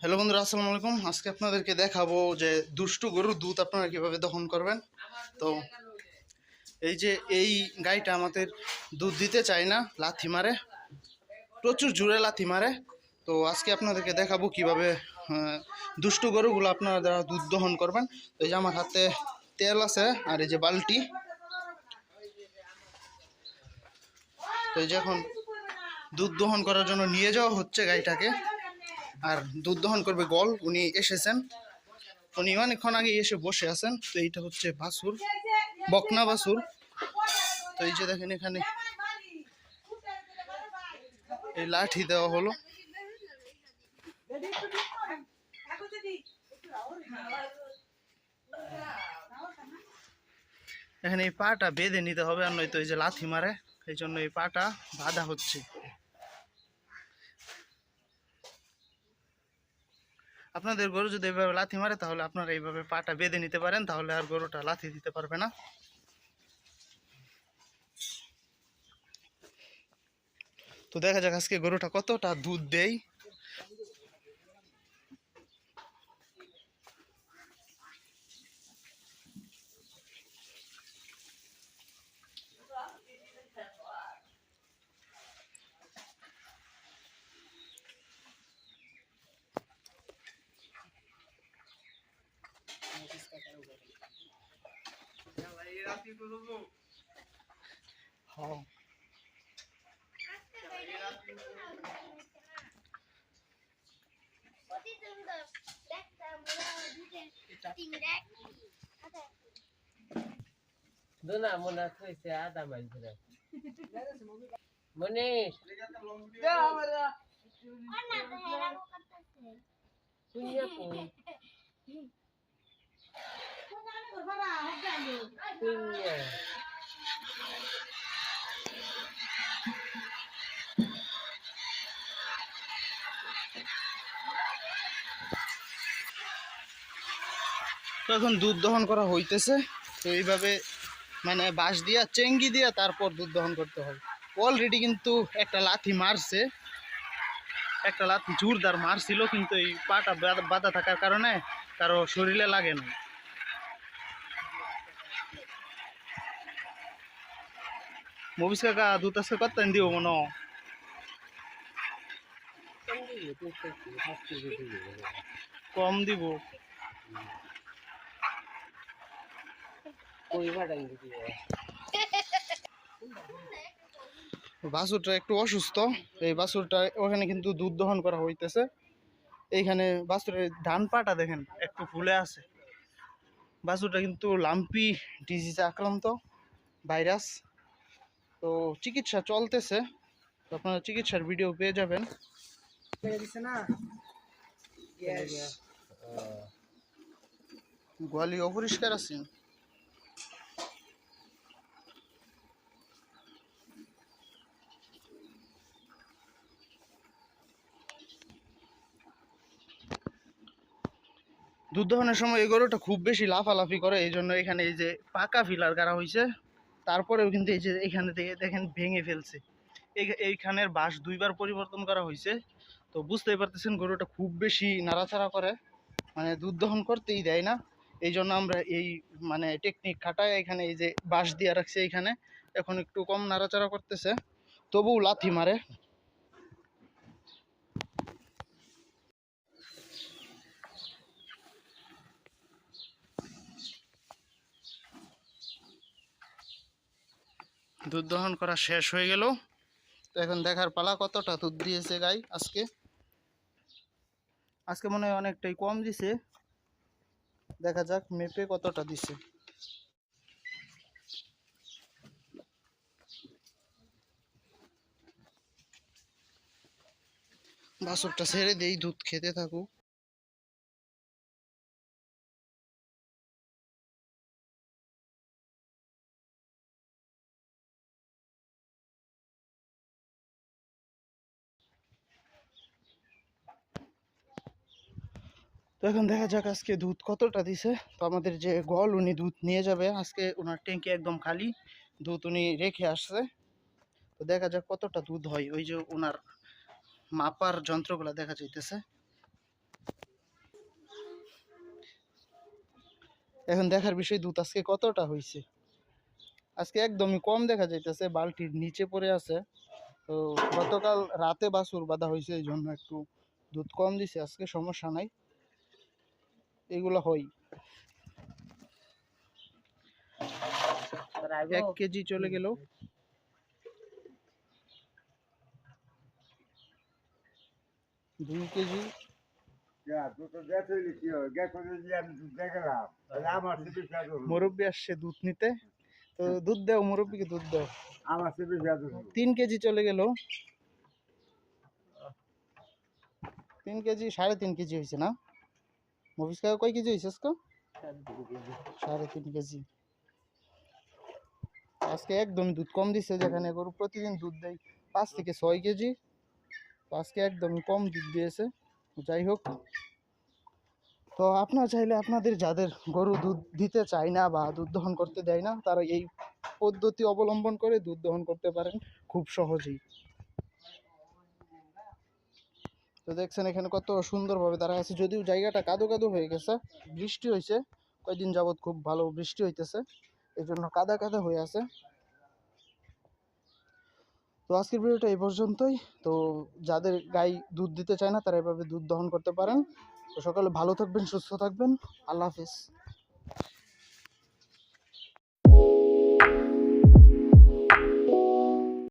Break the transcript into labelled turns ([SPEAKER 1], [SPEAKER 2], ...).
[SPEAKER 1] Hello বন্ধুরা, আসসালামু আলাইকুম। আজকে আপনাদেরকে দেখাবো যে দুষ্টু গরুর দুধ আপনারা কীভাবে দহন করবেন। তো এই যে এই গাইটা আমাদের দুধ দিতে চায় না, লাথি মারে। প্রচুর জোরে লাথি মারে। তো আজকে আপনাদেরকে দেখাবো কীভাবে দুষ্টু গরুগুলো আপনারা যারা দুধ দহন করবেন। তো এই যে আমার হাতে তেল আছে আর এই যে বালতি। তো এই যে এখন দুধ দহন করার জন্য নিয়ে যাওয়া হচ্ছে গাইটাকে। আর দুধ দহন করবে গল, উনি এসেছেন। উনি অনেকক্ষণ আগে এসে বসে আছেন, তো এইটা হচ্ছে বাসুর বকনা বাসুর তো এই যে দেখেন এখানে এই লাঠি দেওয়া হলো। এখানে এই পাটা বেঁধে নিতে হবে, আর নয়তো এই যে লাথি মারে, এই জন্য এই পাটা বাঁধা হচ্ছে। আপনাদের গরু যদি এইভাবে লাথি মারে, তাহলে আপনারা এইভাবে পাটা বেঁধে নিতে পারেন, তাহলে আর গরুটা লাথি দিতে পারবে না। তো দেখা যাক আজকে গরুটা কতটা দুধ দেয়।
[SPEAKER 2] હા Dona Mona thôi sẽ ada
[SPEAKER 3] mà như thế. Mone. Dạ mara. Ona
[SPEAKER 2] thế là cô cắt
[SPEAKER 3] thế. Kunya cô.
[SPEAKER 1] তো এখন দুধ দহন করা হইতেছে। তো এইভাবে মানে বাঁশ দিয়া, চেঙ্গি দিয়া তারপর দুধ দহন করতে হবে অলরেডি কিন্তু একটা লাথি মারছে। একটা লাথি, জোরদার মারছিল, কিন্তু এই পাটা বাঁধা- থাকার কারণে কারও শরীরে লাগে না। মবিস কাকা আজকে কত দিব মনে কম দিব। বাছুরটা একটু অসুস্থ। এই বাছুরটা ওখানে কিন্তু দুধ দহন করা হইতেছে। এইখানে বাছুরের ধান পাটা দেখেন। একটু ফুলে আছে। বাছুরটা কিন্তু লাম্পি ডিজিজে আক্রান্ত ভাইরাস তো চিকিৎসা চলতেছে। তো আপনারা চিকিৎসার ভিডিও পেয়ে যাবেন। গোয়ালি অপরিষ্কার আছে। দুধ সময় এই গরুটা খুব বেশি লাফালাফি করে, এই জন্য এখানে এই যে পাকা ফিলার করা হয়েছে তারপরেও কিন্তু এই যে এখানে থেকে দেখেন ভেঙে ফেলছে। এই- এইখানের বাঁশ দুইবার পরিবর্তন করা হয়েছে তো বুঝতেই পারতেছেন গরুটা খুব বেশি নাড়াচাড়া করে। মানে দুধ দহন করতেই দেয় না। এই জন্য আমরা এই মানে টেকনিক খাটায় এখানে এই যে বাঁশ দিয়ে রাখছে এইখানে। এখন একটু কম নাড়াচাড়া করতেছে। তবুও লাথি মারে। দুধ দহন করা শেষ হয়ে গেল। তো এখন দেখার পালা কতটা দুধ দিয়েছে গাই আজকে? আজকে মনে হয় অনেকটাই কম দিছে। দেখা যাক মেপে কতটা দিছে। বাসরটা ছেড়ে দেই, দুধ খেতে থাকুক। তো এখন দেখা যাক আজকে দুধ কতটা দিছে। তো আমাদের যে গল, উনি দুধ নিয়ে যাবে। আজকে ওনার ট্যাঙ্কি একদম খালি, দুধ উনি রেখে আসছে। তো দেখা যাক কতটা দুধ হয়। ওই যে ওনার মাপার যন্ত্রগুলা দেখা যাইতেছে। এখন দেখার বিষয়, দুধ আজকে কতটা হয়েছে আজকে একদমই কম দেখা যাইতেছে বালটির নিচে পড়ে আছে। তো গতকাল রাতে বাসুর বাঁধা হয়েছে এই জন্য একটু দুধ কম দিছে। আজকে সমস্যা নাই। এগুলো হয়। এক কেজি চলে গেল। দুই কেজি। মুরব্বী আসছে দুধ নিতে। তো দুধ দাও মুরব্বীকে দুধ দাও। তিন কেজি চলে গেল। তিন কেজি সাড়ে তিন কেজি হয়েছে না? মফিস কাকা কয় কেজি হয়েছে আজকে? সাড়ে তিন কেজি। আজকে একদম দুধ কম দিচ্ছে যেখানে গরু প্রতিদিন দুধ দেয় পাঁচ থেকে ছয় কেজি। তো আজকে একদমই কম দুধ দিয়েছে। যাই হোক। তো আপনারা চাইলে আপনাদের যাদের গরু দুধ দিতে চায় না বা দুধ দহন করতে দেয় না তারা এই পদ্ধতি অবলম্বন করে দুধ দহন করতে পারেন। খুব সহজেই। তো দেখছেন এখানে কত সুন্দরভাবে তারা আছে। যদিও জায়গাটা কাদো কাদো হয়ে গেছে, বৃষ্টি হয়েছে, কয়েকদিন যাবৎ খুব ভালো বৃষ্টি হইতেছে এই জন্য কাদা কাদা হয়ে আছে। তো আজকের ভিডিওটা এই পর্যন্তই। তো যাদের গাই দুধ দিতে চায় না, তারা এভাবে দুধ দহন করতে পারেন। তো সকালে ভালো থাকবেন, সুস্থ থাকবেন। আল্লাহ হাফিজ।